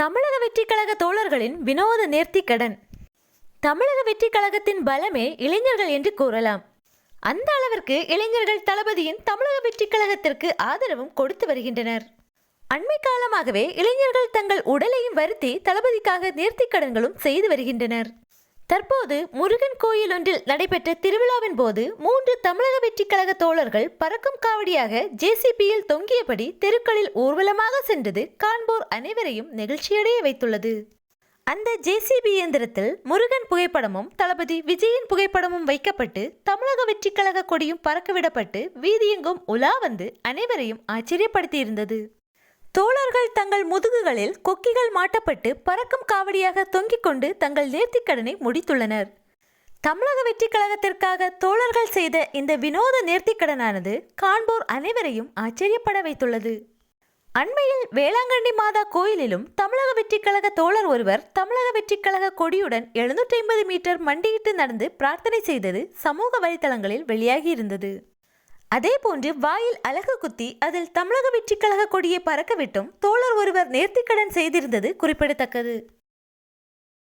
தமிழக வெற்றிக் கழக தோழர்களின் வினோத நேர்த்தி கடன் தமிழக வெற்றிக் கழகத்தின் பலமே இளைஞர்கள் என்று கூறலாம். அந்த அளவிற்கு இளைஞர்கள் தளபதியின் தமிழக வெற்றிக் கழகத்திற்கு ஆதரவும் கொடுத்து வருகின்றனர். அண்மை காலமாகவே இளைஞர்கள் தங்கள் உடலையும் வருத்தி தளபதிக்காக நேர்த்திக் கடன்களும் செய்து வருகின்றனர். தற்போது முருகன் கோயில் ஒன்றில் நடைபெற்ற திருவிழாவின் போது மூன்று தமிழக வெற்றிக் கழக தோழர்கள் பறக்கும் காவடியாக ஜேசிபியில் தொங்கியபடி தெருக்களில் ஊர்வலமாக சென்றது காண்போர் அனைவரையும் நெகிழ்ச்சியடைய வைத்துள்ளது. அந்த ஜேசிபி இயந்திரத்தில் முருகன் புகைப்படமும் தளபதி விஜயின் புகைப்படமும் வைக்கப்பட்டு தமிழக வெற்றிக் கழக கொடியும் பறக்கவிடப்பட்டு வீதியெங்கும் உலா வந்து அனைவரையும் ஆச்சரியப்படுத்தியிருந்தது. தோழர்கள் தங்கள் முதுகுகளில் கொக்கிகள் மாட்டப்பட்டு பறக்கும் காவடியாக தொங்கிக் கொண்டு தங்கள் நேர்த்திக்கடனை முடித்துள்ளனர். தமிழக வெற்றிக் கழகத்திற்காக தோழர்கள் செய்த இந்த வினோத நேர்த்திக்கடனானது காண்போர் அனைவரையும் ஆச்சரியப்பட வைத்துள்ளது. அண்மையில் வேளாங்கண்ணி மாதா கோயிலிலும் தமிழக வெற்றிக் கழக தோழர் ஒருவர் தமிழக வெற்றிக் கழக கொடியுடன் எழுநூற்றி ஐம்பது மீட்டர் மண்டியிட்டு நடந்து பிரார்த்தனை செய்தது சமூக வலைதளங்களில் அதே அதேபோன்று வாயில் அலகு குத்தி அதில் தமிழக வெற்றிக்கழக கொடியை பறக்கவிட்டும் தோழர் ஒருவர் நேர்த்திக்கடன் செய்திருந்தது குறிப்பிடத்தக்கது.